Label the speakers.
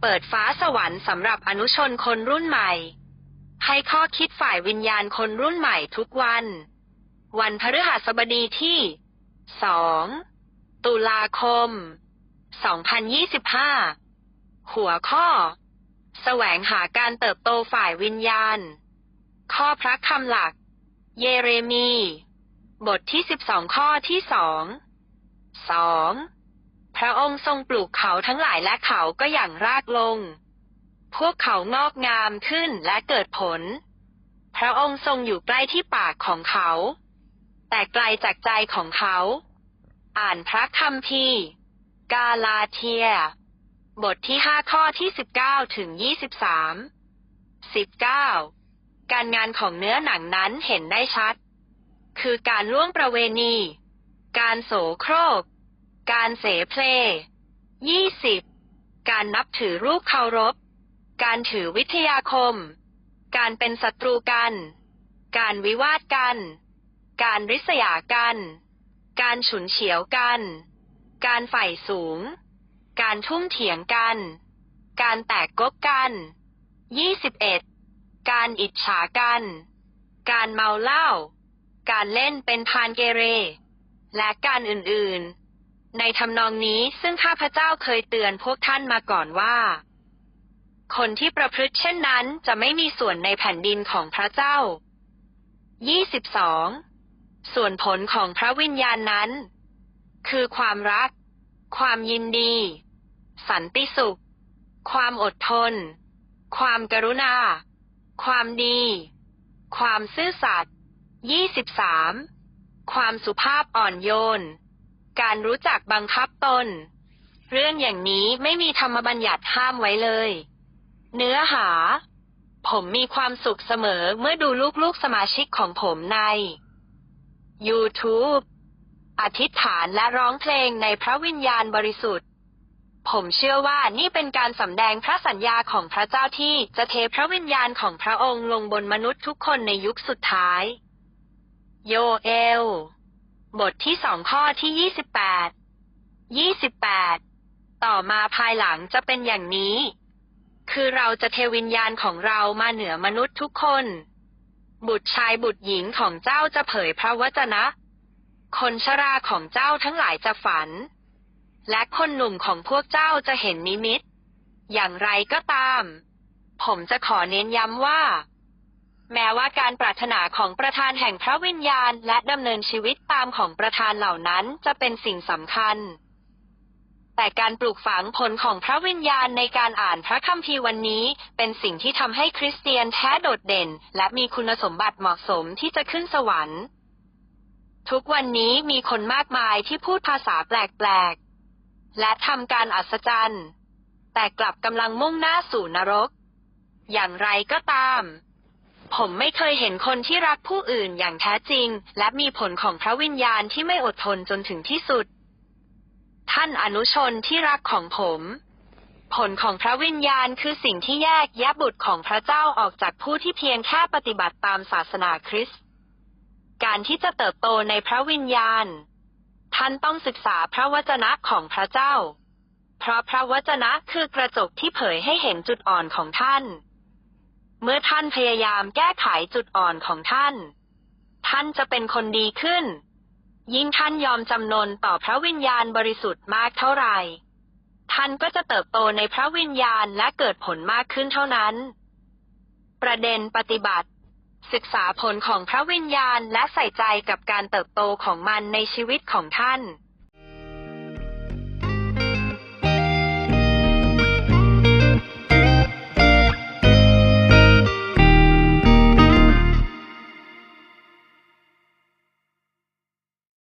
Speaker 1: เปิดฟ้าสวรรค์สำหรับอนุชนคนรุ่นใหม่ ให้ข้อคิดฝ่ายวิญญาณคนรุ่นใหม่ทุกวัน วันพฤหัสบดีที่ 2 ตุลาคม 2025 หัวข้อ แสวงหาการเติบโตฝ่ายวิญญาณ ข้อพระคำหลัก เยเรมี บทที่ 12 ข้อที่สองสอง พระองค์ทรงปลูกเขาทั้งหลายและเขาก็อย่างรากลง พวกเขางอกงามขึ้นและเกิดผล พระองค์ทรงอยู่ใกล้ที่ปากของเขา แต่ไกลจากใจของเขา อ่านพระคัมภีร์กาลาเทีย บทที่ห้าข้อที่สิบเก้าถึงยี่สิบสามสิบเก้าการงานของเนื้อหนังนั้นเห็นได้ชัด คือการล่วงประเวณี การโสโครก การเสเพลยี่สิบการนับถือรูปเคารพ การถือวิทยาคม การเป็นศัตรูกัน การวิวาทกัน การริษยากัน การฉุนเฉียวกัน การใฝ่สูง การทุ่มเถียงกัน การแตกกกกันยี่สิบเอ็ดการอิจฉากัน การเมาเหล้า การเล่นเป็นพานเกเร และการอื่นๆ ในทำนองนี้ซึ่งข้าพเจ้าเคยเตือนพวกท่านมาก่อนว่า คนที่ประพฤติเช่นนั้นจะไม่มีส่วนในแผ่นดินของพระเจ้า 22. ส่วนผลของพระวิญญาณนั้น คือความรัก ความยินดี สันติสุข ความอดทน ความกรุณา ความดี ความซื่อสัตย์ 23. ความสุภาพอ่อนโยน การรู้จักบังคับตน เรื่องอย่างนี้ไม่มีธรรมบัญญัติห้ามไว้เลย เนื้อหา ผมมีความสุขเสมอเมื่อดูลูกๆสมาชิกของผมใน YouTube อธิษฐานและร้องเพลงในพระวิญญาณบริสุทธิ์ ผมเชื่อว่านี่เป็นการสำแดงพระสัญญาของพระเจ้าที่จะเทพระวิญญาณของพระองค์ลงบนมนุษย์ทุกคนในยุคสุดท้าย โยเอล บทที่สองข้อที่ยี่สิบแปด ยี่สิบแปด ต่อมาภายหลังจะเป็นอย่างนี้ คือเราจะเทวิญญาณของเรามาเหนือมนุษย์ทุกคน บุตรชายบุตรหญิงของเจ้าจะเผยพระวจนะ คนชราของเจ้าทั้งหลายจะฝัน และคนหนุ่มของพวกเจ้าจะเห็นนิมิต อย่างไรก็ตาม ผมจะขอเน้นย้ำว่า แม้ว่าการปรารถนาของประธานแห่งพระวิญญาณ และดำเนินชีวิตตามของประธานเหล่านั้นจะเป็นสิ่งสำคัญ แต่การปลูกฝังผลของพระวิญญาณในการอ่านพระคัมภีร์วันนี้ เป็นสิ่งที่ทำให้คริสเตียนแท้โดดเด่น และมีคุณสมบัติเหมาะสมที่จะขึ้นสวรรค์ ทุกวันนี้มีคนมากมายที่พูดภาษาแปลกๆ และทำการอัศจรรย์ แต่กลับกำลังมุ่งหน้าสู่นรก อย่างไรก็ตาม ผมไม่เคยเห็นคนที่รักผู้อื่นอย่างแท้จริง และมีผลของพระวิญญาณที่ไม่อดทนจนถึงที่สุด ท่านอนุชนที่รักของผม ผลของพระวิญญาณคือสิ่งที่แยกแยะบุตรของพระเจ้าออกจากผู้ที่เพียงแค่ปฏิบัติตามศาสนาคริสต์การที่จะเติบโตในพระวิญญาณ ท่านต้องศึกษาพระวจนะของพระเจ้า เพราะพระวจนะคือกระจกที่เผยให้เห็นจุดอ่อนของท่าน เมื่อท่านพยายามแก้ไขจุดอ่อนของท่าน ท่านจะเป็นคนดีขึ้น ยิ่งท่านยอมจำนนต่อพระวิญญาณบริสุทธิ์มากเท่าไหร่ ท่านก็จะเติบโตในพระวิญญาณและเกิดผลมากขึ้นเท่านั้น ประเด็นปฏิบัติ ศึกษาผลของพระวิญญาณและใส่ใจกับการเติบโตของมันในชีวิตของท่าน